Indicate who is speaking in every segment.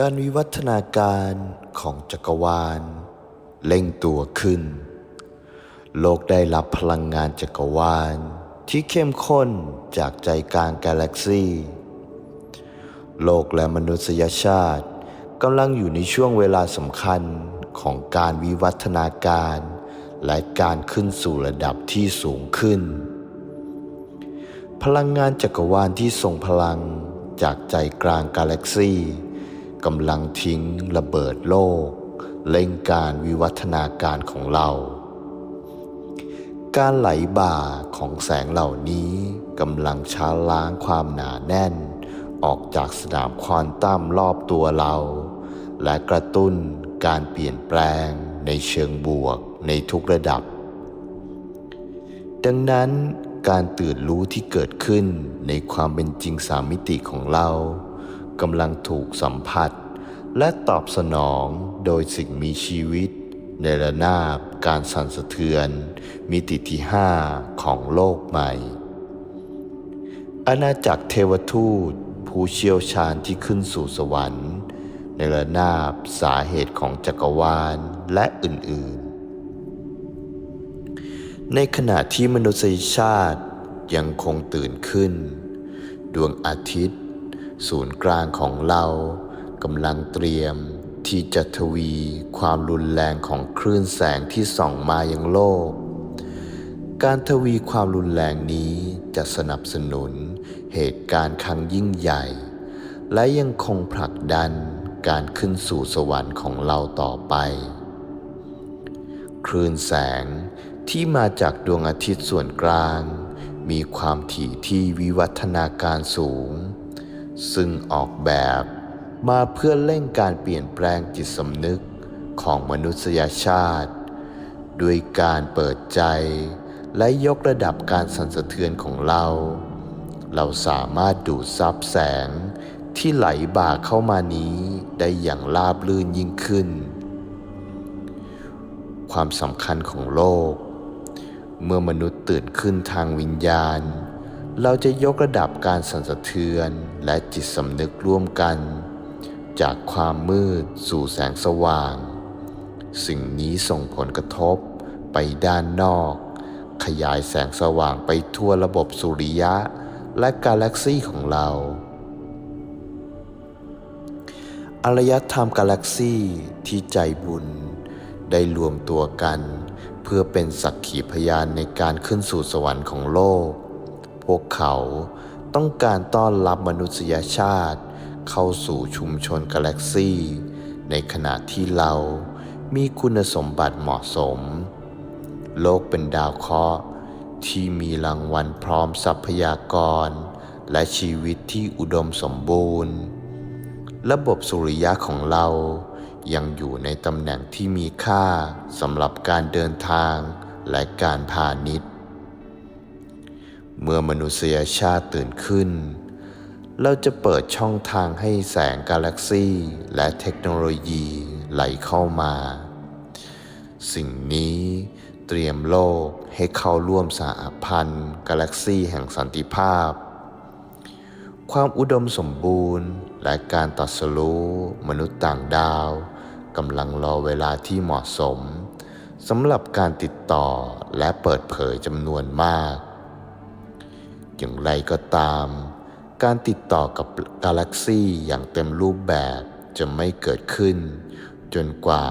Speaker 1: การวิวัฒนาการของจักรวาลเร่งตัวขึ้น โลกได้รับพลังงานจักรวาลที่เข้มข้นจากใจกลางกาแล็กซีโลกและมนุษยชาติกำลังอยู่ในช่วงเวลาสำคัญของการวิวัฒนาการ และการขึ้นสู่ระดับที่สูงขึ้น พลังงานจักรวาลที่ทรงพลังจากใจกลางกาแล็กซี กำลังทิ้งระเบิดโลก เล่งการวิวัฒนาการของเรา การไหลบ่าของแสงเหล่านี้กำลังช้าล้างความหนาแน่น ออกจากสนามควอนตัมรอบตัวเรา และกระตุ้นการเปลี่ยนแปลงในเชิงบวกในทุกระดับ ดังนั้นการตื่นรู้ที่เกิดขึ้นในความเป็นจริงสามมิติของเรา กำลังถูกสัมผัส และตอบสนองโดยสิ่งมีชีวิต ในระนาบการสั่นสะเทือน มิติที่ห้าของโลกใหม่ อาณาจักรเทวทูต ผู้เชี่ยวชาญที่ขึ้นสู่สวรรค์ ในระนาบสาเหตุของจักรวาลและอื่น ๆในขณะที่มนุษยชาติยังคงตื่นขึ้น ดวงอาทิตย์ ศูนย์กลางของเรากำลังเตรียมที่จะทวีความรุนแรงของคลื่นแสงที่ส่องมายังโลก การทวีความรุนแรงนี้จะสนับสนุนเหตุการณ์ครั้งยิ่งใหญ่ และยังคงผลักดันการขึ้นสู่สวรรค์ของเราต่อไป คลื่นแสงที่มาจากดวงอาทิตย์ส่วนกลาง มีความถี่ที่วิวัฒนาการสูง ซึ่งออกแบบมาเพื่อเร่งการเปลี่ยนแปลงจิตสำนึกของมนุษยชาติ ด้วยการเปิดใจ และยกระดับการสั่นสะเทือนของเรา เราสามารถดูดซับแสงที่ไหลบ่าเข้ามานี้ได้อย่างราบรื่นยิ่งขึ้น ความสำคัญของโลก เมื่อมนุษย์ตื่นขึ้นทางวิญญาณ เราจะยกระดับการสั่นสะเทือนและจิตสำนึกร่วมกัน จากความมืดสู่แสงสว่าง สิ่งนี้ส่งผลกระทบไปด้านนอก ขยายแสงสว่างไปทั่วระบบสุริยะและกาแล็กซีของเราอารยธรรมกาแล็กซีที่ใจบุญ ได้รวมตัวกัน เพื่อเป็นสักขีพยานในการขึ้นสู่สวรรค์ของโลก พวกเขาต้องการต้อนรับมนุษยชาติ เข้าสู่ชุมชนกาแล็กซีในขณะที่เรามีคุณสมบัติเหมาะสม โลกเป็นดาวเคราะห์ที่มีรางวัลพร้อมทรัพยากร และชีวิตที่อุดมสมบูรณ์ ระบบสุริยะของเรายังอยู่ในตำแหน่งที่มีค่าสำหรับการเดินทางและการพาณิชย์ เมื่อมนุษยชาติตื่นขึ้น เราจะเปิดช่องทางให้แสงกาแล็กซีและเทคโนโลยีไหลเข้ามา สิ่งนี้เตรียมโลกให้เข้าร่วมสหพันธ์กาแล็กซีแห่งสันติภาพ ความอุดมสมบูรณ์และการตัดสรู้มนุษย์ต่างดาวกำลังรอเวลาที่เหมาะสมสำหรับการติดต่อและเปิดเผยจำนวนมาก อย่างไรก็ตาม การติดต่อกับกาแล็กซีอย่างเต็มรูปแบบจะไม่เกิดขึ้น จนกว่า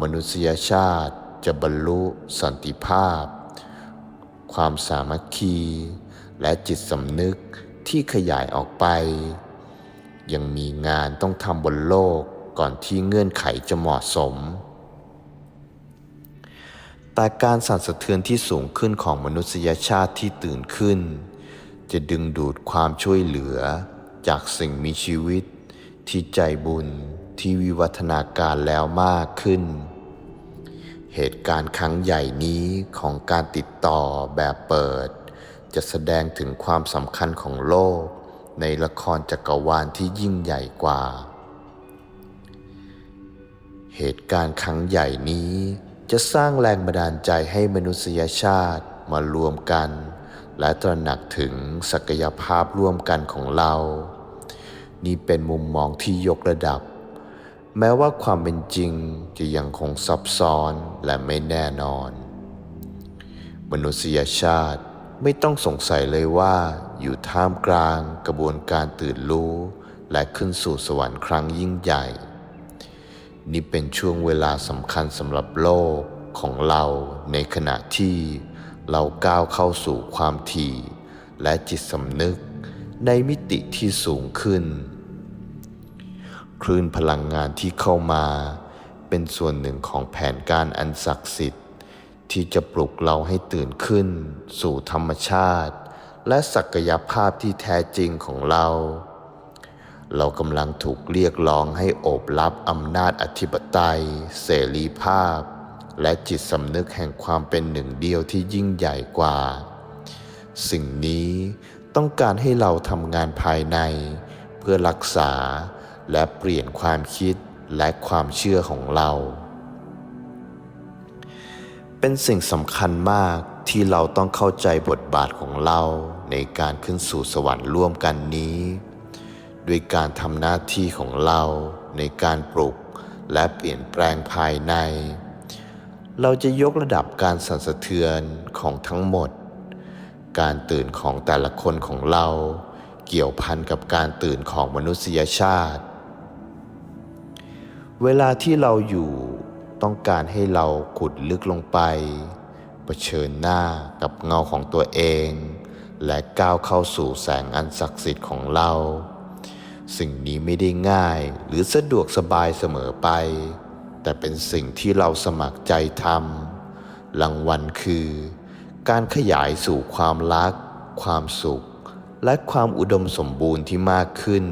Speaker 1: มนุษยชาติจะบรรลุสันติภาพ ความสามัคคี และจิตสำนึกที่ขยายออกไป ยังมีงานต้องทำบนโลกก่อนที่เงื่อนไขจะเหมาะสม แต่การสั่นสะเทือนที่สูงขึ้นของมนุษยชาติที่ตื่นขึ้น จะดึงดูดความช่วยเหลือ จากสิ่งมีชีวิต ที่ใจบุญที่วิวัฒนาการแล้วมากขึ้น เหตุการณ์ครั้งใหญ่นี้ของการติดต่อแบบเปิด จะแสดงถึงความสำคัญของโลก ในละครจักรวาลที่ยิ่งใหญ่กว่า เหตุการณ์ครั้งใหญ่นี้จะสร้างแรงบันดาลใจให้มนุษยชาติมารวมกัน และตระหนักถึงศักยภาพร่วมกันของเรา นี่เป็นมุมมองที่ยกระดับ แม้ว่าความเป็นจริงจะยังคงซับซ้อนและไม่แน่นอน มนุษยชาติไม่ต้องสงสัยเลยว่าอยู่ท่ามกลางกระบวนการตื่นรู้และขึ้นสู่สวรรค์ครั้งยิ่งใหญ่ นี่เป็นช่วงเวลาสำคัญสำหรับโลกของเราในขณะที่ เราก้าวเข้าสู่ความถี่ และจิตสำนึกในมิติที่สูงขึ้น คลื่นพลังงานที่เข้ามา เป็นส่วนหนึ่งของแผนการอันศักดิ์สิทธิ์ ที่จะปลุกเราให้ตื่นขึ้น สู่ธรรมชาติ และศักยภาพที่แท้จริงของเรา เรากำลังถูกเรียกร้องให้โอบรับอำนาจอธิปไตย เสรีภาพ และจิตสำนึกแห่งความเป็นหนึ่งเดียวที่ยิ่งใหญ่กว่า สิ่งนี้ต้องการให้เราทำงานภายใน เพื่อรักษาและเปลี่ยนความคิดและความเชื่อของเรา เป็นสิ่งสำคัญมากที่เราต้องเข้าใจบทบาทของเราในการขึ้นสู่สวรรค์ร่วมกันนี้ ด้วยการทำหน้าที่ของเราในการปลุกและเปลี่ยนแปลงภายใน เราจะยกระดับการสั่นสะเทือนของทั้งหมด การตื่นของแต่ละคนของเรา เกี่ยวพันกับการตื่นของมนุษยชาติ เวลาที่เราอยู่ต้องการให้เราขุดลึกลงไปเผชิญหน้ากับเงาของตัวเอง และก้าวเข้าสู่แสงอันศักดิ์สิทธิ์ของเรา สิ่งนี้ไม่ได้ง่ายหรือสะดวกสบายเสมอไป แต่เป็นสิ่งที่เราสมัครใจทำรางวัลคือ การขยายสู่ความรัก ความสุข และความอุดมสมบูรณ์ที่มากขึ้น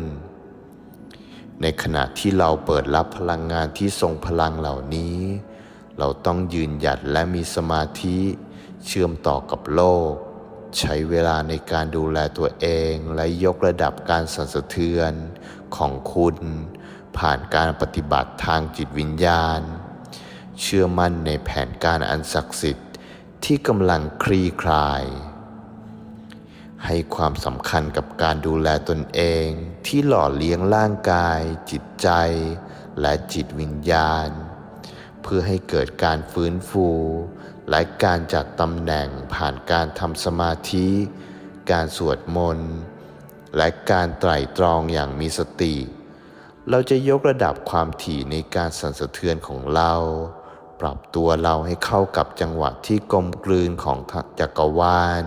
Speaker 1: ในขณะที่เราเปิดรับพลังงานที่ทรงพลังเหล่านี้ เราต้องยืนหยัดและมีสมาธิเชื่อมต่อกับโลก ใช้เวลาในการดูแลตัวเองและยกระดับการสั่นสะเทือนของคุณ ผ่านการปฏิบัติทางจิตวิญญาณ เชื่อมั่นในแผนการอันศักดิ์สิทธิ์ที่กำลังคลี่คลาย ให้ความสำคัญกับการดูแลตนเองที่หล่อเลี้ยงร่างกาย จิตใจ และจิตวิญญาณ เพื่อให้เกิดการฟื้นฟู และการจัดตำแหน่งผ่านการทำสมาธิ การสวดมนต์ และการไตร่ตรองอย่างมีสติ เราจะยกระดับความถี่ในการสั่นสะเทือนของเรา ปรับตัวเราให้เข้ากับจังหวะที่กลมกลืนของจักรวาล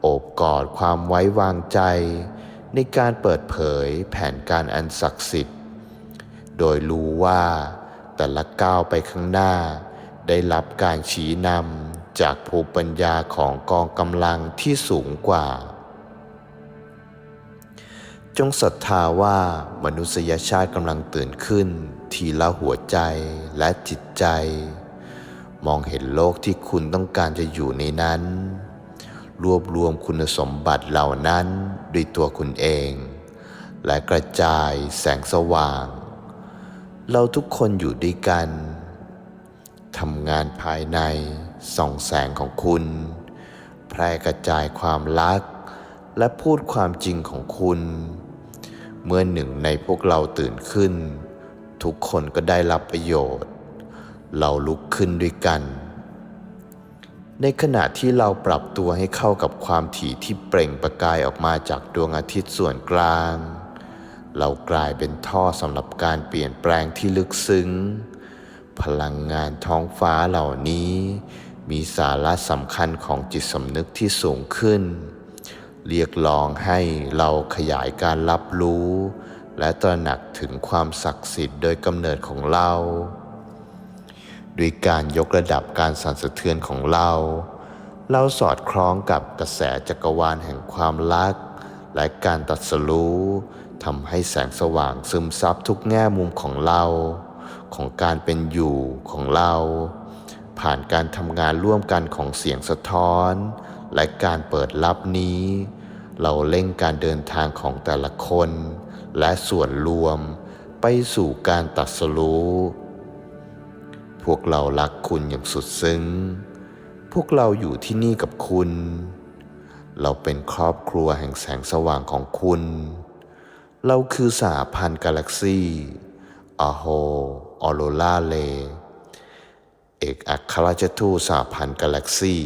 Speaker 1: โอบกอดความไว้วางใจ ในการเปิดเผยแผนการอันศักดิ์สิทธิ์ โดยรู้ว่าแต่ละก้าวไปข้างหน้า ได้รับการชี้นำจากภูมิปัญญาของกองกำลังที่สูงกว่า จงศรัทธาว่ามนุษยชาติกำลังตื่นขึ้น ทีละหัวใจและจิตใจ มองเห็นโลกที่คุณต้องการจะอยู่ในนั้น รวบรวมคุณสมบัติเหล่านั้นด้วยตัวคุณเอง และกระจายแสงสว่าง เราทุกคนอยู่ด้วยกันทำงานภายในส่องแสงของคุณ แพร่กระจายความรัก และพูดความจริงของคุณ เมื่อหนึ่งในพวกเราตื่นขึ้น ทุกคนก็ได้รับประโยชน์ เราลุกขึ้นด้วยกัน ในขณะที่เราปรับตัวให้เข้ากับความถี่ที่เปล่งประกายออกมาจากดวงอาทิตย์ส่วนกลาง เรากลายเป็นท่อสำหรับการเปลี่ยนแปลงที่ลึกซึ้ง พลังงานท้องฟ้าเหล่านี้ มีสาระสำคัญของจิตสำนึกที่สูงขึ้น เรียกร้องให้เราขยายการรับรู้ และตระหนักถึงความศักดิ์สิทธิ์โดยกำเนิดของเราด้วยการยกระดับการสั่นสะเทือนของเรา เราสอดคล้องกับกระแสจักรวาลแห่งความรัก และการตัดสรู้ทำให้แสงสว่างซึมซับทุกแง่มุมของเรา ของการเป็นอยู่ของเรา ผ่านการทำงานร่วมกันของเสียงสะท้อน และการเปิดรับนี้ เราเล่งการเดินทางของแต่ละคน และส่วนรวมไปสู่การตัดสรู้ พวกเรารักคุณอย่างสุดซึ้ง พวกเราอยู่ที่นี่กับคุณ เราเป็นครอบครัวแห่งแสงสว่างของคุณ เราคือสหพันธ์กาแล็กซี่อโฮออโรราเล เอกอัครราชทูตสหพันธ์กาแล็กซี่